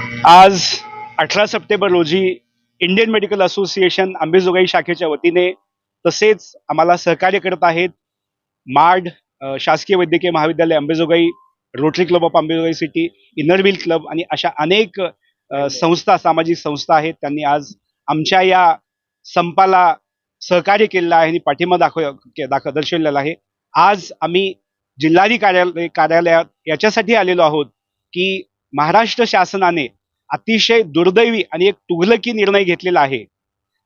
आज अठरा सप्टेंबर रोजी इंडियन मेडिकल असोसिएशन अंबेजोगाई शाखेच्या वतीने तसेच आम्हाला सहकार्य करत आहेत मार्ड शासकीय वैद्यकीय महाविद्यालय Ambejogai Rotary club of Ambejogai city Inner Wheel club आणि अशा अनेक संस्था सामाजिक संस्था आहेत. त्यांनी आज आमच्या या संपाला सहकार्य केलेलं आहे आणि पाठिंबा दाखव दाख दर्शवलेला आहे. आज आम्ही जिल्हाधिकारी कार्यालय कार्यालयात याच्यासाठी आलेलो आहोत की महाराष्ट्र शासनाने अतिशय दुर्दैवी आणि एक तुघलकी निर्णय घेतलेला आहे.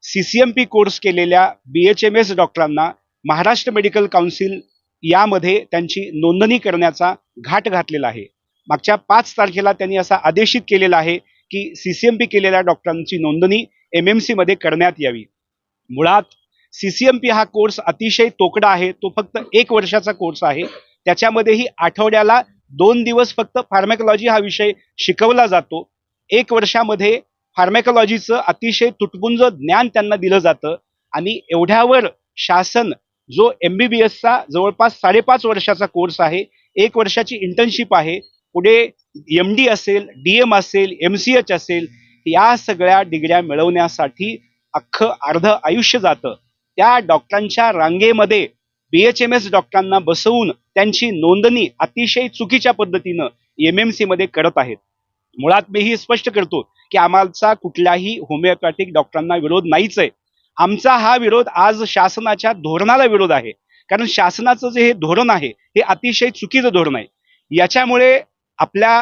सीसीएमपी कोर्स केलेल्या बी एच एम एस डॉक्टरांना महाराष्ट्र मेडिकल काउन्सिल यामध्ये त्यांची नोंदणी करण्याचा घाट घातलेला आहे. मागच्या पाच तारखेला त्यांनी असा आदेशित केलेला आहे की सीसीएमपी केलेल्या डॉक्टरांची नोंदणी एम एम सी मध्ये करण्यात यावी. मुळात सीसीएमपी हा कोर्स अतिशय तोकडा आहे तो फक्त एक वर्षाचा कोर्स आहे. त्याच्यामध्येही आठवड्याला दोन दिवस फक्त फार्मॅकॉलॉजी हा विषय शिकवला जातो. एक वर्षामध्ये फार्मॅकॉलॉजीचं अतिशय तुटपुंज ज्ञान त्यांना दिलं जातं आणि एवढ्यावर शासन जो एम बी बी एसचा जवळपास साडेपाच वर्षाचा कोर्स आहे एक वर्षाची इंटर्नशिप आहे पुढे एम डी असेल डी एम असेल एम सी एच असेल या सगळ्या डिग्र्या मिळवण्यासाठी अख्खं अर्ध आयुष्य जातं. त्या डॉक्टरांच्या रांगेमध्ये बी एच एम एस डॉक्टरांना बसवून त्यांची नोंदणी अतिशय चुकीच्या पद्धतीनं एम एम सी मध्ये करत आहेत. मुळात मी ही स्पष्ट करतो की आम्हाला कुठल्याही होमिओपॅथिक डॉक्टरांना विरोध नाहीच आहे आमचा हा विरोध आज शासनाच्या धोरणाला विरोध आहे. कारण शासनाचं जे हे धोरण आहे हे अतिशय चुकीचं धोरण आहे. याच्यामुळे आपल्या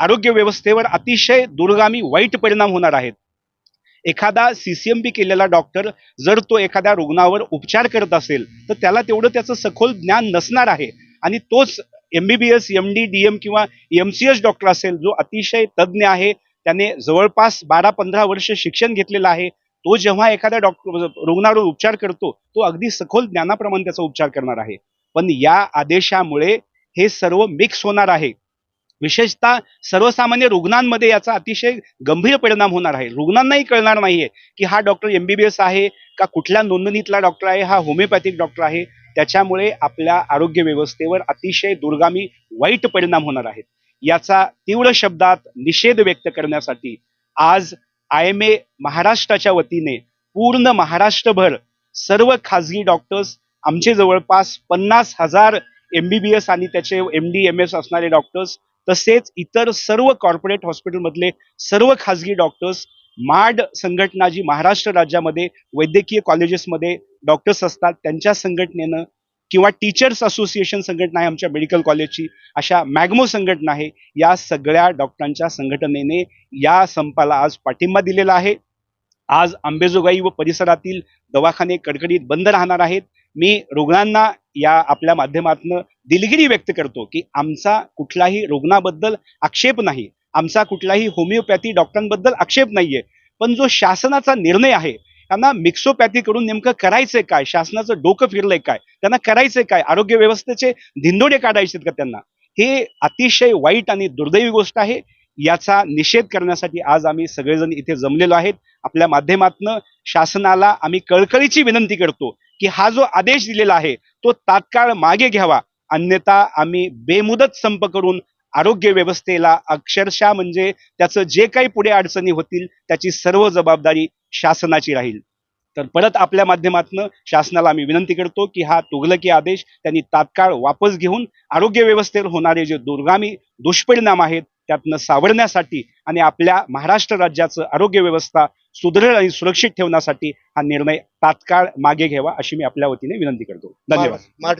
आरोग्य व्यवस्थेवर अतिशय दूरगामी वाईट परिणाम होणार आहेत. एखादा सीसीएमबी केलेला डॉक्टर जर तो एखाद्या रुग्णावर उपचार करत असेल तर त्याला तेवढं त्याचं सखोल ज्ञान नसणार आहे. आणि तोच MBBS M D D M किंवा एम सी एस डॉक्टर असेल जो अतिशय तज्ज्ञ आहे त्याने जवळपास बारा पंधरा वर्ष शिक्षण घेतलेलं आहे तो जेव्हा एखाद्या डॉक्टर म्हणजे रुग्णावर उपचार करतो तो अगदी सखोल ज्ञानाप्रमाणे त्याचा उपचार करणार आहे. पण या आदेशामुळे हे सर्व मिक्स होणार आहे. विशेषतः सर्वसामान्य रुग्णांमध्ये याचा अतिशय गंभीर परिणाम होणार आहे. रुग्णांनाही कळणार नाहीये की हा डॉक्टर एमबीबीएस आहे का कुठल्या नोंदणीतला डॉक्टर आहे हा होमिओपॅथिक डॉक्टर आहे. त्याच्यामुळे आपल्या आरोग्य व्यवस्थेवर अतिशय दुर्गामी वाईट परिणाम होणार आहेत. याचा तीव्र शब्दात निषेध व्यक्त करण्यासाठी आज आय एम ए महाराष्ट्राच्या वतीने पूर्ण महाराष्ट्रभर सर्व खाजगी डॉक्टर्स आमचे जवळपास पन्नास हजार एमबीबीएस आणि त्याचे एम डी एम एस असणारे डॉक्टर्स तसेच इतर सर्व कॉर्पोरेट हॉस्पिटलमधले सर्व खाजगी डॉक्टर्स माड संघटना जी महाराष्ट्र राज्यामध्ये वैद्यकीय कॉलेजेसमध्ये डॉक्टर्स असतात. त्यांच्या संघटनेनं किंवा टीचर्स असोसिएशन संघटना आहे आमच्या मेडिकल कॉलेजची अशा मॅग्मो संघटना आहे या सगळ्या डॉक्टरांच्या संघटनेने या संपाला आज पाठिंबा दिलेला आहे. आज आंबेजोगाई व परिसरातील दवाखाने कडकडीत बंद राहणार आहेत. मी रुग्णांना या आपल्या माध्यमातून दिलगिरी व्यक्त करतो की आमचा कुठलाही रुग्णाबद्दल आक्षेप नाही. आमचा कुठलाही होमिओपॅथी डॉक्टरांबद्दल आक्षेप नाहीये. पण जो शासनाचा निर्णय आहे त्यांना मिक्सोपॅथी कडून नेमकं करायचंय काय? शासनाचं डोकं फिरलंय काय? त्यांना करायचंय काय? आरोग्य व्यवस्थेचे धिंदोडे काढायचे का त्यांना? हे अतिशय वाईट आणि दुर्दैवी गोष्ट आहे. याचा निषेध करण्यासाठी आज आम्ही सगळेजण इथे जमलेलो आहेत. आपल्या माध्यमातनं शासनाला आम्ही कळकळीची विनंती करतो की हा जो आदेश दिलेला आहे तो तात्काळ मागे घ्यावा. अन्यथा आम्ही बेमुदत संप करून आरोग्य व्यवस्थेला अक्षरशः म्हणजे त्याचं जे काही पुढे अडचणी होतील त्याची सर्व जबाबदारी शासनाची राहील. तर परत आपल्या माध्यमातून शासनाला आम्ही विनंती करतो की हा तुघलकी आदेश त्यांनी तात्काळ वापस घेऊन आरोग्य व्यवस्थेवर होणारे जे दुर्गामी दुष्परिणाम आहेत त्यातनं सावरण्यासाठी आणि आपल्या महाराष्ट्र राज्याचं आरोग्य व्यवस्था सुदृढ आणि सुरक्षित ठेवण्यासाठी हा निर्णय तात्काळ मागे घ्यावा अशी मी आपल्या वतीने विनंती करतो. धन्यवाद.